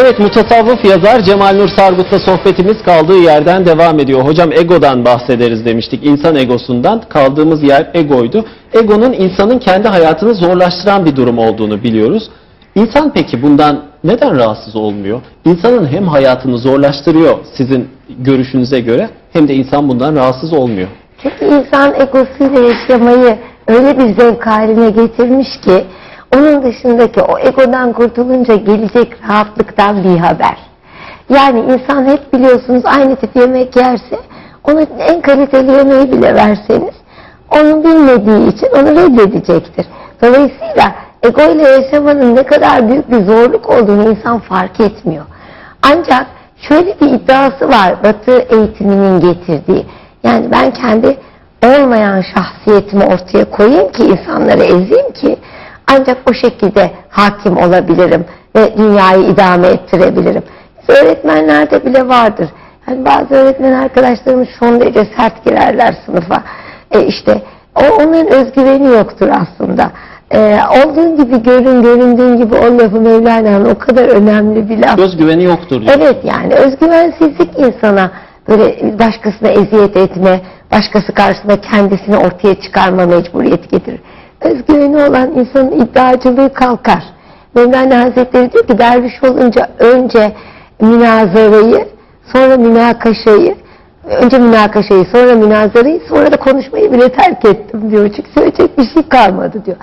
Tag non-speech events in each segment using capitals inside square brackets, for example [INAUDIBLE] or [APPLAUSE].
Evet mutasavvıf yazar Cemal Nur Sargut'la sohbetimiz kaldığı yerden devam ediyor. Hocam egodan bahsederiz demiştik. İnsan egosundan kaldığımız yer egoydu. Egonun insanın kendi hayatını zorlaştıran bir durum olduğunu biliyoruz. İnsan peki bundan neden rahatsız olmuyor? İnsanın hem hayatını zorlaştırıyor sizin görüşünüze göre hem de insan bundan rahatsız olmuyor. Çünkü insan egosuyla yaşamayı öyle bir zevk haline getirmiş ki onun dışındaki o egodan kurtulunca gelecek rahatlıktan bir haber. Yani insan hep biliyorsunuz aynı tip yemek yerse ona en kaliteli yemeği bile verseniz onu bilmediği için onu reddedecektir. Dolayısıyla ego ile yaşamanın ne kadar büyük bir zorluk olduğunu insan fark etmiyor. Ancak şöyle bir iddiası var Batı eğitiminin getirdiği. Yani ben kendi olmayan şahsiyetimi ortaya koyayım ki insanları ezeyim ki ancak o şekilde hakim olabilirim ve dünyayı idame ettirebilirim. Öğretmenlerde bile vardır. Yani bazı öğretmen arkadaşlarımız son derece sert girerler sınıfa. E işte o, onların özgüveni yoktur aslında. E, olduğun gibi görün, göründüğün gibi ol lafı Mevlana'nın o kadar önemli bir laf. Özgüveni yoktur diyor. Evet yani özgüvensizlik insana böyle başkasına eziyet etme, başkası karşısında kendisini ortaya çıkarma mecburiyeti getirir. Özgüveni olan insanın iddiacılığı kalkar. Mevlana Hazretleri diyor ki derviş olunca önce münazarayı, sonra münakaşayı, önce münakaşayı, sonra münazarayı, sonra da konuşmayı bile terk ettim diyor. Çünkü söyleyecek bir şey kalmadı diyor.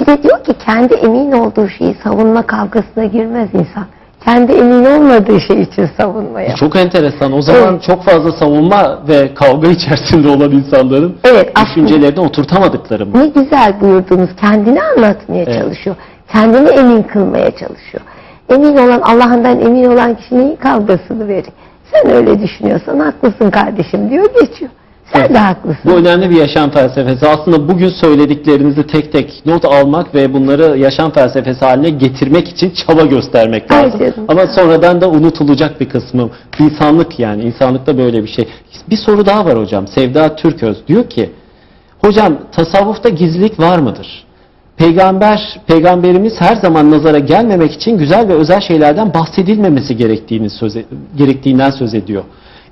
Bir de diyor ki kendi emin olduğu şeyi savunma kavgasına girmez insan. Kendi emin olmadığı şey için savunmaya. Çok enteresan. O zaman Evet. çok fazla savunma ve kavga [LAUGHS] içerisinde olan insanların Evet, düşüncelerini oturtamadıkları mı? Ne güzel buyurdunuz. Kendini anlatmaya Evet. çalışıyor. Kendini emin kılmaya çalışıyor. Emin olan, Allah'ından emin olan kişi neyin kavgasını verir? Sen öyle düşünüyorsan haklısın kardeşim diyor geçiyor. Sen Evet. de haklısın. Bu önemli bir yaşam felsefesi. Aslında bugün söylediklerinizi tek tek not almak ve bunları yaşam felsefesi haline getirmek için çaba göstermek lazım. Ama sonradan da unutulacak bir kısmı. İnsanlık yani. İnsanlıkta böyle bir şey. Bir soru daha var hocam. Sevda Türköz diyor ki Hocam tasavvufta gizlilik var mıdır? Peygamber, peygamberimiz her zaman nazara gelmemek için güzel ve özel şeylerden bahsedilmemesi gerektiğini söz, gerektiğinden söz ediyor.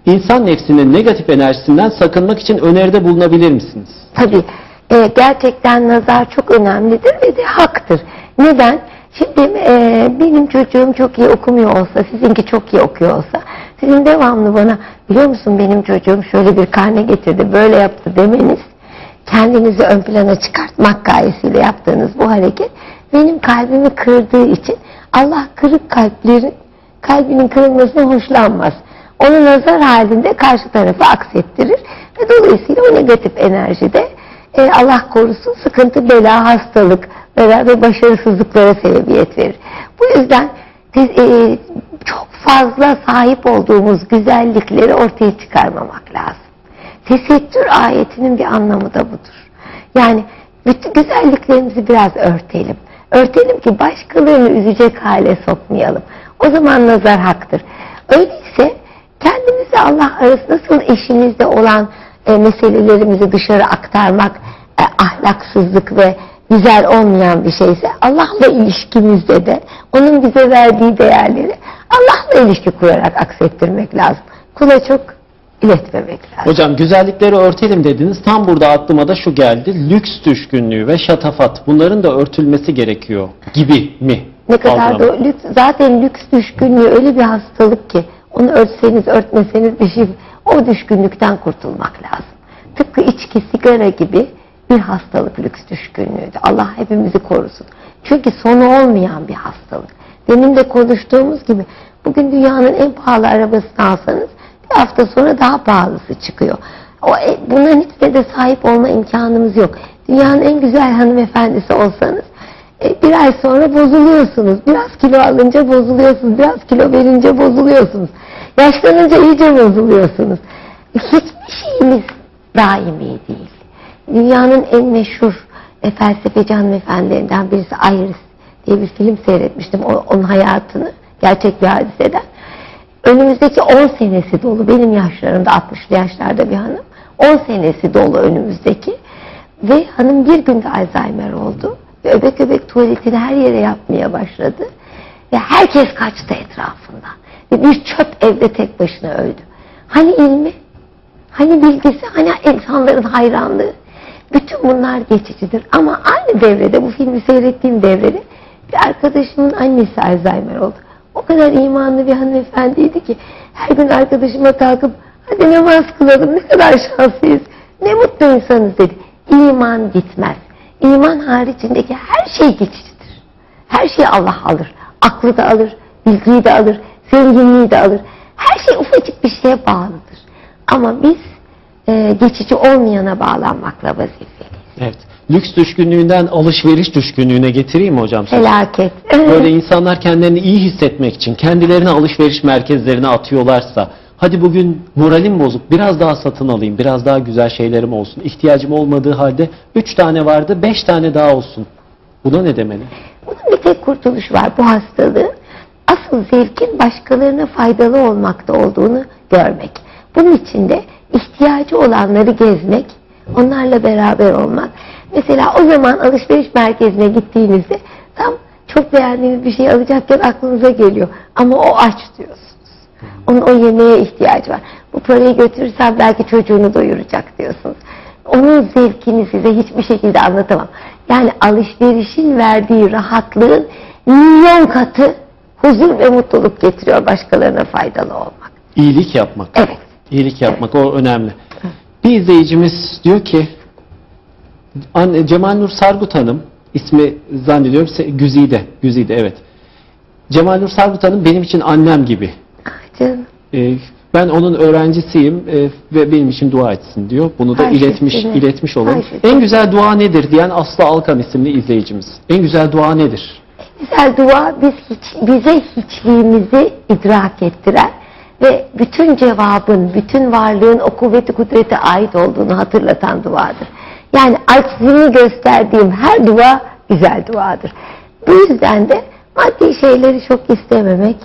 İnsan nefsinin negatif enerjisinden sakınmak için öneride bulunabilir misiniz? Tabii e, gerçekten nazar çok önemlidir ve de haktır. Neden? Şimdi e, benim çocuğum çok iyi okumuyor olsa, sizinki çok iyi okuyor olsa, sizin devamlı bana biliyor musun benim çocuğum şöyle bir karne getirdi, böyle yaptı demeniz, kendinizi ön plana çıkartmak gayesiyle yaptığınız bu hareket benim kalbimi kırdığı için Allah kırık kalplerin kalbinin kırılmasına hoşlanmaz. Onu nazar halinde karşı tarafa aksettirir ve dolayısıyla o negatif enerjide e, Allah korusun sıkıntı, bela, hastalık ve başarısızlıklara sebebiyet verir. Bu yüzden biz e, çok fazla sahip olduğumuz güzellikleri ortaya çıkarmamak lazım. Tesettür ayetinin bir anlamı da budur. Yani bütün güzelliklerimizi biraz örtelim. Örtelim ki başkalarını üzecek hale sokmayalım. O zaman nazar haktır. Öyleyse kendimizi Allah arasında nasıl eşimizde olan e, meselelerimizi dışarı aktarmak e, ahlaksızlık ve güzel olmayan bir şeyse Allah'la ilişkimizde de onun bize verdiği değerleri Allah'la ilişki kurarak aksettirmek lazım. Kula çok iletmemek lazım. Hocam güzellikleri örtelim dediniz. Tam burada aklıma da şu geldi. Lüks düşkünlüğü ve şatafat bunların da örtülmesi gerekiyor gibi mi? Ne kadar da lüks, zaten lüks düşkünlüğü öyle bir hastalık ki onu örtseniz örtmeseniz bir şey o düşkünlükten kurtulmak lazım. Tıpkı içki, sigara gibi bir hastalık lüks düşkünlüğüdür. Allah hepimizi korusun. Çünkü sonu olmayan bir hastalık. Demin de konuştuğumuz gibi bugün dünyanın en pahalı arabasını alsanız bir hafta sonra daha pahalısı çıkıyor. O, e, bunların hiçbirine de sahip olma imkanımız yok. Dünyanın en güzel hanımefendisi olsanız bir ay sonra bozuluyorsunuz. Biraz kilo alınca bozuluyorsunuz. Biraz kilo verince bozuluyorsunuz. Yaşlanınca iyice bozuluyorsunuz. Hiçbir şeyimiz daimi değil. Dünyanın en meşhur e, felsefeci hanımefendilerinden birisi Iris diye bir film seyretmiştim. O, onun hayatını gerçek bir hadiseden. Önümüzdeki 10 senesi dolu. Benim yaşlarımda 60'lı yaşlarda bir hanım. 10 senesi dolu önümüzdeki. Ve hanım bir günde Alzheimer oldu. Öbek öbek tuvaletini her yere yapmaya başladı. Ve herkes kaçtı etrafından. Ve bir çöp evde tek başına öldü. Hani ilmi? Hani bilgisi? Hani insanların hayranlığı? Bütün bunlar geçicidir. Ama aynı devrede, bu filmi seyrettiğim devrede bir arkadaşımın annesi Alzheimer oldu. O kadar imanlı bir hanımefendiydi ki her gün arkadaşıma kalkıp hadi namaz kılalım ne kadar şanslıyız. Ne mutlu insanız dedi. İman gitmez. İman haricindeki her şey geçicidir. Her şeyi Allah alır. Aklı da alır, bilgiyi de alır, zenginliği de alır. Her şey ufacık bir şeye bağlıdır. Ama biz e, geçici olmayana bağlanmakla vazifeliyiz. Evet. Lüks düşkünlüğünden alışveriş düşkünlüğüne getireyim mi hocam? sözü? Felaket. [LAUGHS] Böyle insanlar kendilerini iyi hissetmek için kendilerini alışveriş merkezlerine atıyorlarsa hadi bugün moralim bozuk biraz daha satın alayım biraz daha güzel şeylerim olsun ihtiyacım olmadığı halde 3 tane vardı 5 tane daha olsun. Buna ne demeli? Bunun bir tek kurtuluş var bu hastalığın. Asıl zevkin başkalarına faydalı olmakta olduğunu görmek. Bunun için de ihtiyacı olanları gezmek, onlarla beraber olmak. Mesela o zaman alışveriş merkezine gittiğinizde tam çok beğendiğiniz bir şey alacakken aklınıza geliyor. Ama o aç diyorsunuz. Onun o yemeğe ihtiyacı var. Bu parayı götürürsem belki çocuğunu doyuracak diyorsunuz. Onun zevkini size hiçbir şekilde anlatamam. Yani alışverişin verdiği rahatlığın milyon katı huzur ve mutluluk getiriyor başkalarına faydalı olmak. İyilik yapmak. Evet. İyilik yapmak o önemli. Bir izleyicimiz diyor ki Anne, Cemal Nur Sargut Hanım ismi zannediyorum Güzide. Güzide evet. Cemal Nur Sargut Hanım benim için annem gibi. Canım. Ee, ben onun öğrencisiyim e, ve benim için dua etsin diyor. Bunu da Ay iletmiş sesine. iletmiş olalım. Sesine. En güzel dua nedir diyen Aslı Alkan isimli izleyicimiz. En güzel dua nedir? Güzel dua biz hiç, bize hiçliğimizi idrak ettiren ve bütün cevabın, bütün varlığın o kuvveti kudrete ait olduğunu hatırlatan duadır. Yani aczini gösterdiğim her dua güzel duadır. Bu yüzden de maddi şeyleri çok istememek,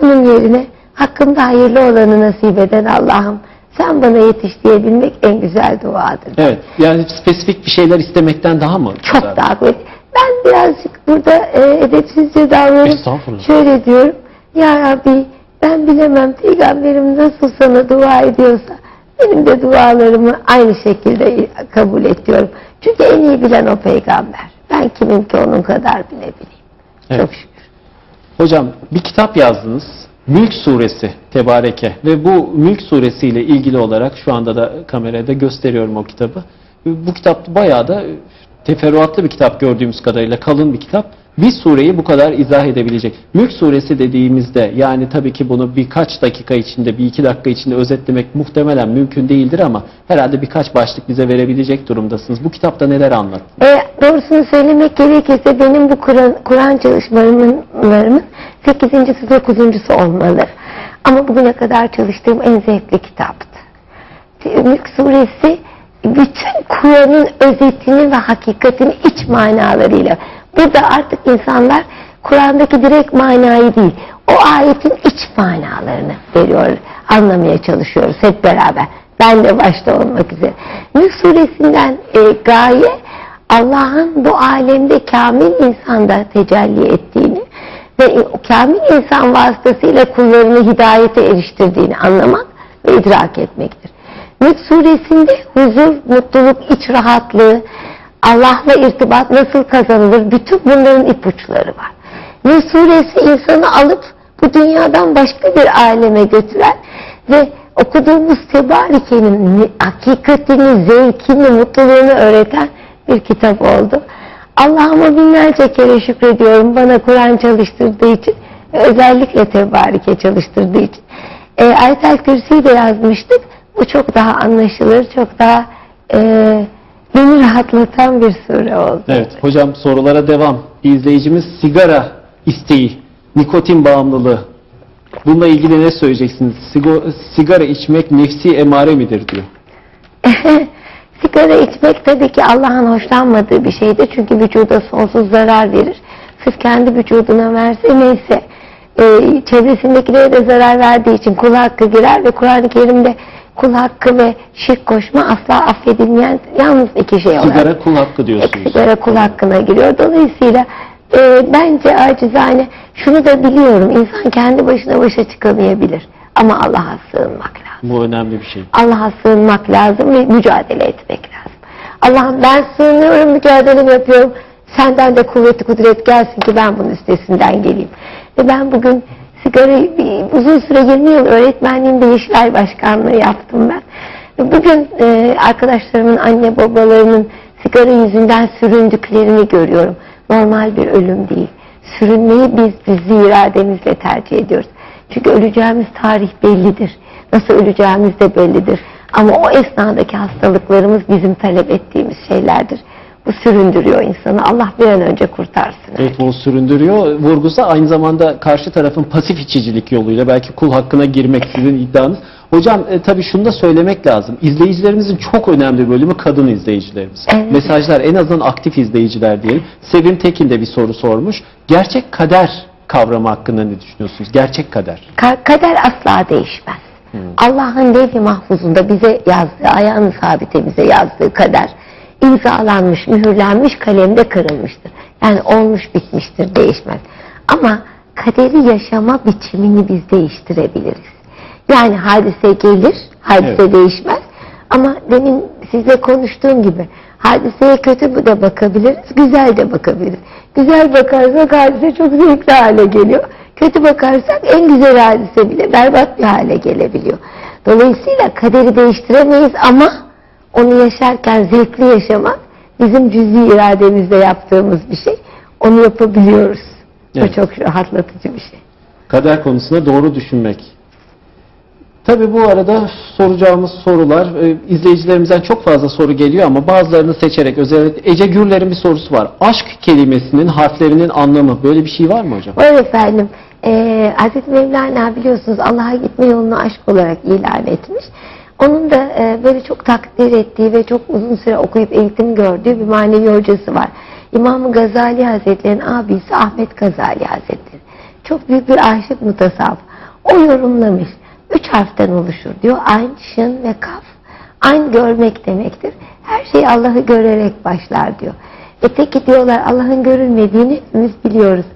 bunun yerine hakkımda hayırlı olanı nasip eden Allah'ım sen bana yetiş diyebilmek en güzel duadır. Evet. Yani spesifik bir şeyler istemekten daha mı? Çok güzel? daha kuvvetli. Ben birazcık burada e, edepsizce davranıp şöyle diyorum. Ya Rabbi ben bilemem peygamberim nasıl sana dua ediyorsa benim de dualarımı aynı şekilde kabul ediyorum. Çünkü en iyi bilen o peygamber. Ben kimim ki onun kadar bilebileyim. Evet. Çok şükür. Hocam bir kitap yazdınız. Mülk suresi Tebareke ve bu Mülk suresi ile ilgili olarak şu anda da kamerada gösteriyorum o kitabı. Bu kitap bayağı da teferruatlı bir kitap gördüğümüz kadarıyla kalın bir kitap. Bir sureyi bu kadar izah edebilecek. Mülk suresi dediğimizde yani tabii ki bunu birkaç dakika içinde, bir iki dakika içinde özetlemek muhtemelen mümkün değildir ama herhalde birkaç başlık bize verebilecek durumdasınız. Bu kitapta neler anlattınız? E, doğrusunu söylemek gerekirse benim bu Kur'an Kur'an çalışmalarımın 8.si 9.sü olmalı. Ama bugüne kadar çalıştığım en zevkli kitaptı. Mülk suresi bütün Kur'an'ın özetini ve hakikatini iç manalarıyla. Burada artık insanlar Kur'an'daki direkt manayı değil, o ayetin iç manalarını veriyor, anlamaya çalışıyoruz hep beraber. Ben de başta olmak üzere. Mülk suresinden e, gaye Allah'ın bu alemde kamil insanda tecelli ettiğini ve o kamil insan vasıtasıyla kullarını hidayete eriştirdiğini anlamak ve idrak etmektir. Mülk suresinde huzur, mutluluk, iç rahatlığı, Allah'la irtibat nasıl kazanılır bütün bunların ipuçları var. Mülk suresi insanı alıp bu dünyadan başka bir aleme götüren ve okuduğumuz Tebarike'nin hakikatini, zevkini, mutluluğunu öğreten bir kitap oldu. Allah'ıma binlerce kere şükrediyorum bana Kur'an çalıştırdığı için özellikle Tebarike çalıştırdığı için. E, Ayetel Kürsi'yi de yazmıştık. Bu çok daha anlaşılır, çok daha e, beni rahatlatan bir sure oldu. Evet hocam sorulara devam. Bir izleyicimiz sigara isteği, nikotin bağımlılığı. Bununla ilgili ne söyleyeceksiniz? Sigo- sigara içmek nefsi emare midir diyor. [LAUGHS] Sigara içmek tabii ki Allah'ın hoşlanmadığı bir şeydir. Çünkü vücuda sonsuz zarar verir. Sırf kendi vücuduna verse neyse. Ee, çevresindekilere de zarar verdiği için kul hakkı girer ve Kur'an-ı Kerim'de kul hakkı ve şirk koşma asla affedilmeyen yalnız iki şey olarak. Sigara kul hakkı diyorsunuz. Sigara kul hakkına giriyor. Dolayısıyla e, bence acizane şunu da biliyorum. İnsan kendi başına başa çıkamayabilir. Ama Allah'a sığınmak lazım. Bu önemli bir şey. Allah'a sığınmak lazım ve mücadele etmek lazım. Allah'ım ben sığınıyorum, mücadelemi yapıyorum. Senden de kuvveti kudret gelsin ki ben bunun üstesinden geleyim. Ve ben bugün sigarayı bir- uzun süre 20 yıl öğretmenliğimde Yeşilay Başkanlığı yaptım ben. Bugün e, arkadaşlarımın anne babalarının sigara yüzünden süründüklerini görüyorum. Normal bir ölüm değil. Sürünmeyi biz bizi irademizle tercih ediyoruz. Çünkü öleceğimiz tarih bellidir. Nasıl öleceğimiz de bellidir. Ama o esnadaki hastalıklarımız bizim talep ettiğimiz şeylerdir. Bu süründürüyor insanı. Allah bir an önce kurtarsın. Evet bu süründürüyor. Vurgusu aynı zamanda karşı tarafın pasif içicilik yoluyla belki kul hakkına girmek sizin iddianız. Hocam e, tabii şunu da söylemek lazım. İzleyicilerimizin çok önemli bölümü kadın izleyicilerimiz. Evet. Mesajlar en azından aktif izleyiciler diyelim. Sevim Tekin de bir soru sormuş. Gerçek kader kavramı hakkında ne düşünüyorsunuz? Gerçek kader. Ka- kader asla değişmez. Allah'ın levh-i mahfuzunda bize yazdığı, ayağını sabitemize yazdığı kader imzalanmış, mühürlenmiş, kalemde kırılmıştır. Yani olmuş bitmiştir, değişmez. Ama kaderi yaşama biçimini biz değiştirebiliriz. Yani hadise gelir, hadise Evet. değişmez. Ama demin sizle konuştuğum gibi hadiseye kötü de bakabiliriz, güzel de bakabiliriz. Güzel bakarsak hadise çok zevkli hale geliyor. Kötü bakarsak en güzel hadise bile berbat bir hale gelebiliyor. Dolayısıyla kaderi değiştiremeyiz ama onu yaşarken zevkli yaşamak bizim cüzi irademizle yaptığımız bir şey. Onu yapabiliyoruz. Evet. Bu çok rahatlatıcı bir şey. Kader konusunda doğru düşünmek. Tabii bu arada soracağımız sorular, e, izleyicilerimizden çok fazla soru geliyor ama bazılarını seçerek özellikle Ece Gürler'in bir sorusu var. Aşk kelimesinin harflerinin anlamı böyle bir şey var mı hocam? Var efendim. Ee, Hazreti Mevlana biliyorsunuz Allah'a gitme yolunu aşk olarak ilan etmiş. Onun da e, böyle çok takdir ettiği ve çok uzun süre okuyup eğitim gördüğü bir manevi hocası var. İmam Gazali Hazretleri'nin abisi Ahmet Gazali Hazretleri. Çok büyük bir aşık mutasavvıf. O yorumlamış. Üç harften oluşur diyor. Ayn, şın ve kaf. Ayn görmek demektir. Her şey Allah'ı görerek başlar diyor. Öteki diyorlar Allah'ın görülmediğini hepimiz biliyoruz.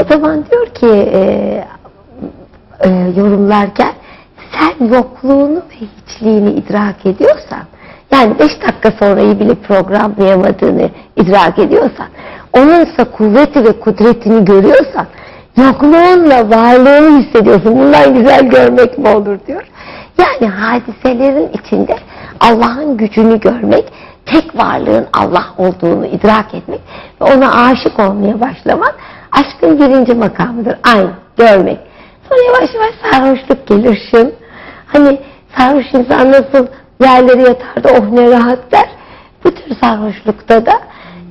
O zaman diyor ki e, e, yorumlarken sen yokluğunu ve hiçliğini idrak ediyorsan yani beş dakika sonrayı bile programlayamadığını idrak ediyorsan onunsa kuvveti ve kudretini görüyorsan yokluğunla varlığını hissediyorsun. Bundan güzel görmek mi olur diyor. Yani hadiselerin içinde Allah'ın gücünü görmek, tek varlığın Allah olduğunu idrak etmek ve ona aşık olmaya başlamak aşkın birinci makamıdır. Aynı görmek. Sonra yavaş yavaş sarhoşluk gelir şın. Hani sarhoş insan nasıl yerlere yatar da oh ne rahat der. Bu tür sarhoşlukta da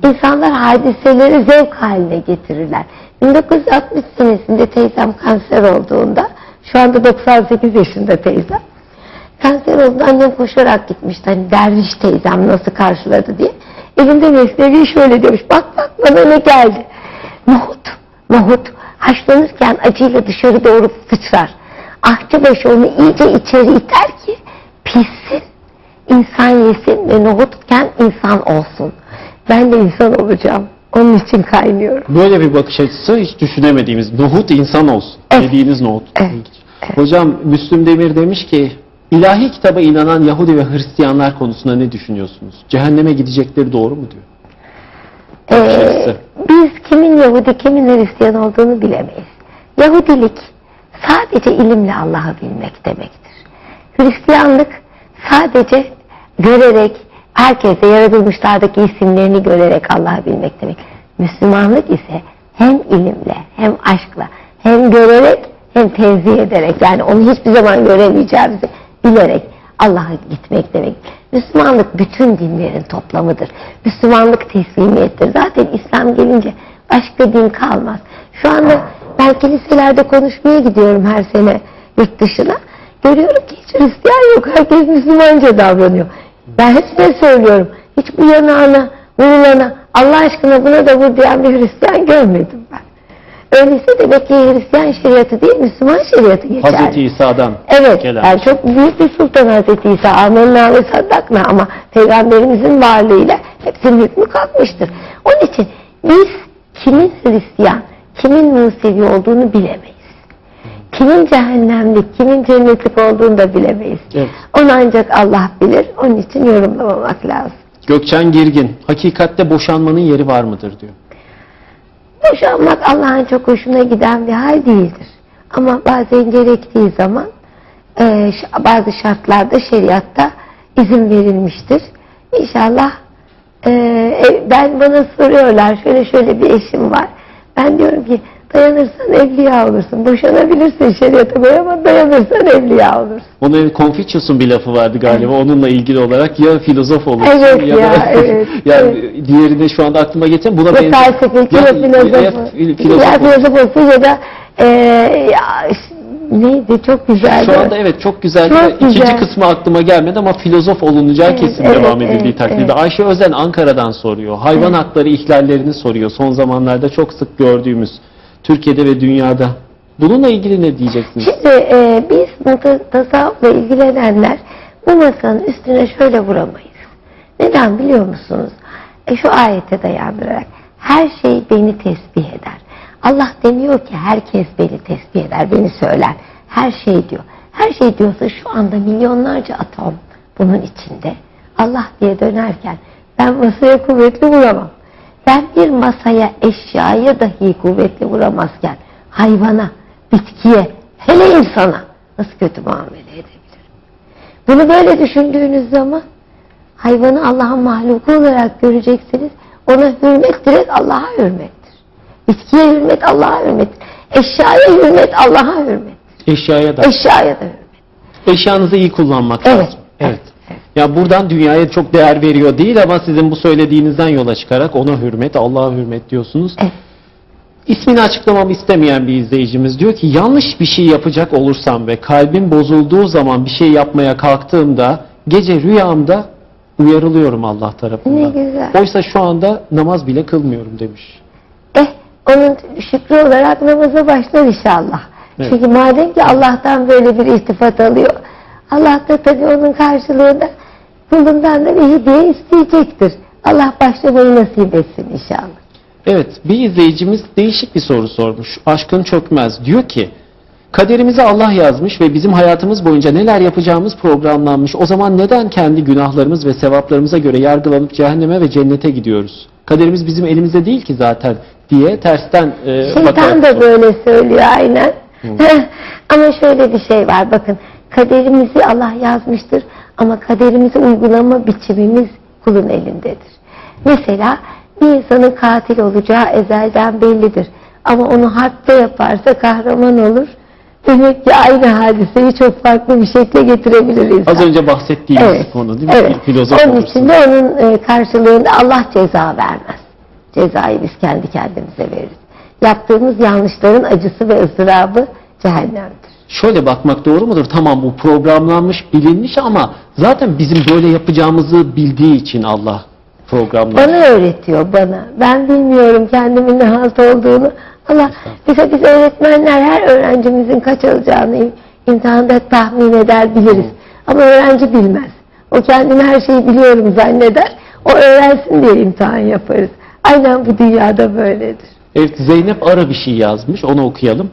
insanlar hadiseleri zevk haline getirirler. 1960 senesinde teyzem kanser olduğunda, şu anda 98 yaşında teyzem. Kanser oldu annem koşarak gitmişti. Hani derviş teyzem nasıl karşıladı diye. Elinde mesnevi şöyle demiş. Bak bak bana ne geldi. Nohut. Nohut. Haşlanırken acıyla dışarı doğru sıçrar. Ahçıbaşı onu iyice içeri iter ki pişsin. insan yesin ve nohutken insan olsun. Ben de insan olacağım. Onun için kaynıyorum. Böyle bir bakış açısı hiç düşünemediğimiz. Nohut insan olsun. Evet. Dediğiniz nohut. Evet. Hocam Müslüm Demir demiş ki ilahi kitaba inanan Yahudi ve Hristiyanlar konusunda ne düşünüyorsunuz? Cehenneme gidecekleri doğru mu diyor? Ee, biz kimin Yahudi kimin Hristiyan olduğunu bilemeyiz. Yahudilik sadece ilimle Allah'ı bilmek demektir. Hristiyanlık sadece görerek, herkese yaratılmışlardaki isimlerini görerek Allah'ı bilmek demek. Müslümanlık ise hem ilimle, hem aşkla, hem görerek, hem tenzih ederek, yani onu hiçbir zaman göremeyeceğimizi bilerek Allah'a gitmek demek. Müslümanlık bütün dinlerin toplamıdır. Müslümanlık teslimiyettir. Zaten İslam gelince başka din kalmaz. Şu anda ben kiliselerde konuşmaya gidiyorum her sene yurt dışına. Görüyorum ki hiç Hristiyan yok. Herkes Müslümanca davranıyor. Ben hepsine söylüyorum. Hiç bu yanağına, vurulana, Allah aşkına buna da vur diyen bir Hristiyan görmedim ben. Öyleyse demek ki Hristiyan şeriatı değil, Müslüman şeriatı geçer. Hazreti İsa'dan Evet, gelen. yani çok büyük bir sultan Hazreti İsa. Amenna ve saddakna ama peygamberimizin varlığıyla hepsinin hükmü kalkmıştır. Onun için biz kimin Hristiyan, kimin Musevi olduğunu bilemeyiz. Kimin cehennemlik, kimin cennetlik olduğunu da bilemeyiz. Evet. Onu ancak Allah bilir. Onun için yorumlamamak lazım. Gökçen Girgin, hakikatte boşanmanın yeri var mıdır diyor. Boşanmak Allah'ın çok hoşuna giden bir hal değildir. Ama bazen gerektiği zaman e, bazı şartlarda şeriatta izin verilmiştir. İnşallah e, e, ben bana soruyorlar şöyle şöyle bir eşim var. Ben diyorum ki dayanırsan evliya olursun. Boşanabilirsin şeriata göre ama dayanırsan evliya olursun. Onun Confucius'un bir lafı vardı galiba onunla ilgili olarak ya filozof olursun Evet ya, ya, [LAUGHS] da evet, yani diğerini şu anda aklıma getiren buna Ya benzer. felsefeci ya, ya filozofu. fil- Ya filozof olursun. filozof ya da e, ya, neydi çok güzeldi. Şu anda evet çok güzel. Çok İkinci güzel. kısmı aklıma gelmedi ama filozof olunacağı Evet, kesin evet, devam edildiği evet, takdirde. evet. Ayşe Özen Ankara'dan soruyor. Hayvan hakları ihlallerini soruyor. Son zamanlarda çok sık gördüğümüz Türkiye'de ve dünyada. Bununla ilgili ne diyeceksiniz? Şimdi e, biz tasavvufla ilgilenenler bu masanın üstüne şöyle vuramayız. Neden biliyor musunuz? E, şu ayete dayandırarak her şey beni tesbih eder. Allah demiyor ki herkes beni tesbih eder, beni söyler. Her şey diyor. Her şey diyorsa şu anda milyonlarca atom bunun içinde. Allah diye dönerken ben masaya kuvvetli vuramam. Ben bir masaya, eşyaya dahi kuvvetli vuramazken hayvana, bitkiye, hele insana nasıl kötü muamele edebilirim? Bunu böyle düşündüğünüz zaman hayvanı Allah'ın mahluku olarak göreceksiniz. Ona hürmet direkt Allah'a hürmettir. Bitkiye hürmet Allah'a hürmettir. Eşyaya hürmet Allah'a hürmettir. Eşyaya da. Eşyaya da hürmet. Eşyanızı iyi kullanmak Evet, lazım. Evet. evet. Ya buradan dünyaya çok değer veriyor değil ama sizin bu söylediğinizden yola çıkarak ona hürmet, Allah'a hürmet diyorsunuz. Evet. İsmini açıklamamı istemeyen bir izleyicimiz diyor ki yanlış bir şey yapacak olursam ve kalbim bozulduğu zaman bir şey yapmaya kalktığımda gece rüyamda uyarılıyorum Allah tarafından. Ne güzel. Oysa şu anda namaz bile kılmıyorum demiş. Onun şükrü olarak namaza başlar inşallah. Evet. Çünkü madem ki Allah'tan böyle bir iltifat alıyor. Allah da tabii onun karşılığında kulundan da bir hediye isteyecektir. Allah başlamayı nasip etsin inşallah. Evet, bir izleyicimiz değişik bir soru sormuş. Aşkın çökmez. Diyor ki, kaderimizi Allah yazmış ve bizim hayatımız boyunca neler yapacağımız programlanmış. O zaman neden kendi günahlarımız ve sevaplarımıza göre yargılanıp cehenneme ve cennete gidiyoruz? Kaderimiz bizim elimizde değil ki zaten diye tersten e, Şeytan da böyle söylüyor aynen. ama şöyle bir şey var bakın. Kaderimizi Allah yazmıştır ama kaderimizi uygulama biçimimiz kulun elindedir. Mesela bir insanın katil olacağı ezelden bellidir. Ama onu harpte yaparsa kahraman olur. Demek ki aynı hadiseyi çok farklı bir şekilde getirebilir insan. Az önce bahsettiğimiz Evet. konu değil mi? Evet. Bir Filozof Onun için de onun e, karşılığında Allah ceza vermez. Cezayı biz kendi kendimize veririz. Yaptığımız yanlışların acısı ve ızdırabı cehennemdir. Şöyle bakmak doğru mudur? Tamam bu programlanmış, bilinmiş ama zaten bizim böyle yapacağımızı bildiği için Allah programlamış. Bana öğretiyor bana. Ben bilmiyorum kendimin ne halt olduğunu. Allah bize biz öğretmenler her öğrencimizin kaç alacağını im- imtihanda tahmin eder biliriz. Ama öğrenci bilmez. O kendini her şeyi biliyorum zanneder. O öğrensin diye imtihan yaparız. Aynen bu dünyada böyledir. Evet Zeynep Ara bir şey yazmış onu okuyalım.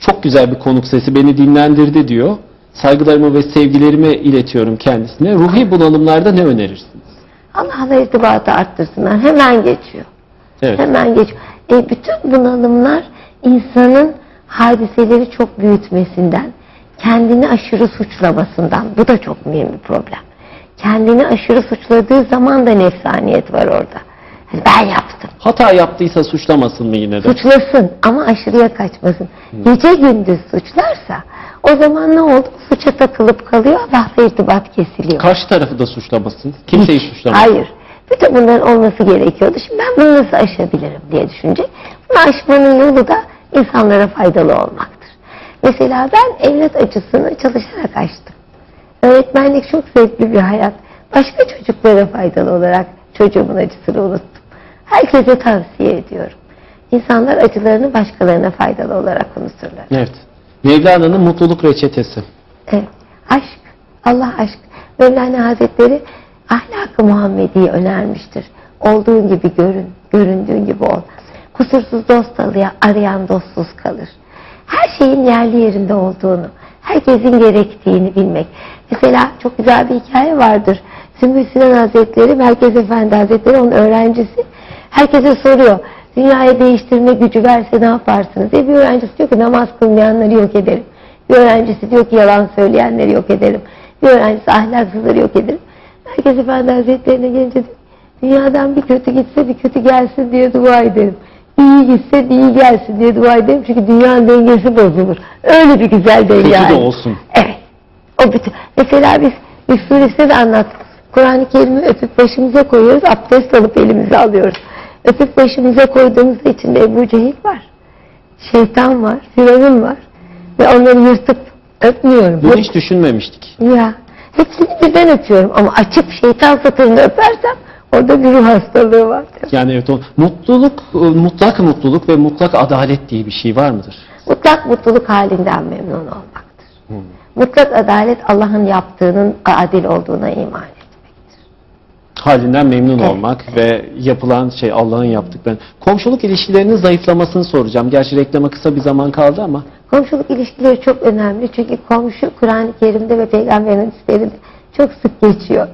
Çok güzel bir konuk sesi beni dinlendirdi diyor. Saygılarımı ve sevgilerimi iletiyorum kendisine. Ruhi bunalımlarda ne önerirsiniz? Allah'la irtibatı arttırsınlar. Hemen geçiyor. Evet. Hemen geçiyor. E, bütün bunalımlar insanın hadiseleri çok büyütmesinden, kendini aşırı suçlamasından. Bu da çok mühim bir problem. Kendini aşırı suçladığı zaman da nefsaniyet var orada. Ben yaptım. Hata yaptıysa suçlamasın mı yine de? Suçlasın ama aşırıya kaçmasın. Gece gündüz suçlarsa o zaman ne oldu? Suça takılıp kalıyor, Allah'la irtibat kesiliyor. Karşı tarafı da suçlamasın. Kimseyi Hiç. suçlamasın. Hayır. Bütün bunların olması gerekiyordu. Şimdi ben bunu nasıl aşabilirim diye düşünecek. Bunu aşmanın yolu da insanlara faydalı olmaktır. Mesela ben evlat acısını çalışarak açtım. Öğretmenlik çok zevkli bir hayat. Başka çocuklara faydalı olarak çocuğumun acısını unuttum. Herkese tavsiye ediyorum. İnsanlar acılarını başkalarına faydalı olarak unuturlar. Evet. Mevlana'nın mutluluk reçetesi. Evet. Aşk. Allah aşk. Mevlana Hazretleri ahlak-ı Muhammedi'yi önermiştir. Olduğun gibi görün, göründüğün gibi ol. Kusursuz dost arayan dostsuz kalır. Her şeyin yerli yerinde olduğunu, herkesin gerektiğini bilmek. Mesela çok güzel bir hikaye vardır. Sümbül Sinan Hazretleri, Merkez Efendi Hazretleri onun öğrencisi. Herkese soruyor. Dünyayı değiştirme gücü verse ne yaparsınız diye bir öğrencisi diyor ki namaz kılmayanları yok ederim. Bir öğrencisi diyor ki yalan söyleyenleri yok ederim. Bir öğrencisi ahlaksızları yok ederim. Merkez Efendi Hazretlerine gelince diyor, dünyadan bir kötü gitse bir kötü gelsin diye dua ederim. İyi gitse iyi gelsin diye dua ederim. Çünkü dünyanın dengesi bozulur. Öyle bir güzel denge. Kötü de olsun. Evet. O bütün. Mesela biz bir suresinde de anlattık. Kur'an-ı Kerim'i öpüp başımıza koyuyoruz. Abdest alıp elimize alıyoruz. Öpüp başımıza koyduğumuz içinde Ebu Cehil var. Şeytan var. Firavun var. Ve onları yırtıp öpmüyorum. Bunu hiç düşünmemiştik. Ya. Hepsini birden öpüyorum. Ama açıp şeytan satırını öpersem orada bir ruh hastalığı vardır. Yani evet o mutluluk, e, mutlak mutluluk ve mutlak adalet diye bir şey var mıdır? Mutlak mutluluk halinden memnun olmaktır. Mutlak adalet Allah'ın yaptığının adil olduğuna iman. Halinden memnun Evet. olmak ve yapılan şey Allah'ın yaptıklarını. Komşuluk ilişkilerinin zayıflamasını soracağım. Gerçi reklama kısa bir zaman kaldı ama. Komşuluk ilişkileri çok önemli çünkü komşu Kur'an-ı Kerim'de ve Peygamberin hadislerinde çok sık geçiyor.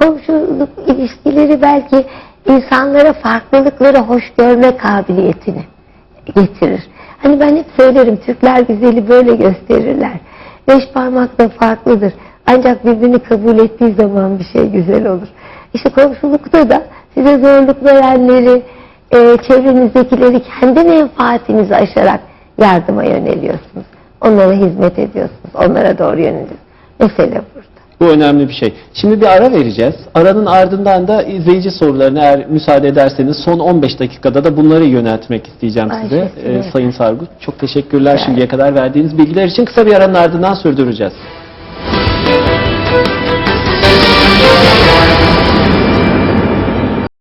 Komşuluk ilişkileri belki insanlara farklılıkları hoş görme kabiliyetini getirir. Hani ben hep söylerim Türkler güzeli böyle gösterirler. Beş parmak da farklıdır. Ancak birbirini kabul ettiği zaman bir şey güzel olur. İşte komşulukta da size zorluk verenleri, e, çevrenizdekileri kendi menfaatinizi aşarak yardıma yöneliyorsunuz. Onlara hizmet ediyorsunuz. Onlara doğru yöneliyorsunuz. Mesele burada. Bu önemli bir şey. Şimdi bir ara vereceğiz. Aranın ardından da izleyici sorularını eğer müsaade ederseniz son 15 dakikada da bunları yöneltmek isteyeceğim Ay, size. ederim. Sayın Sargut çok teşekkürler Rica şimdiye kadar verdiğiniz bilgiler için. Kısa bir aranın ardından sürdüreceğiz.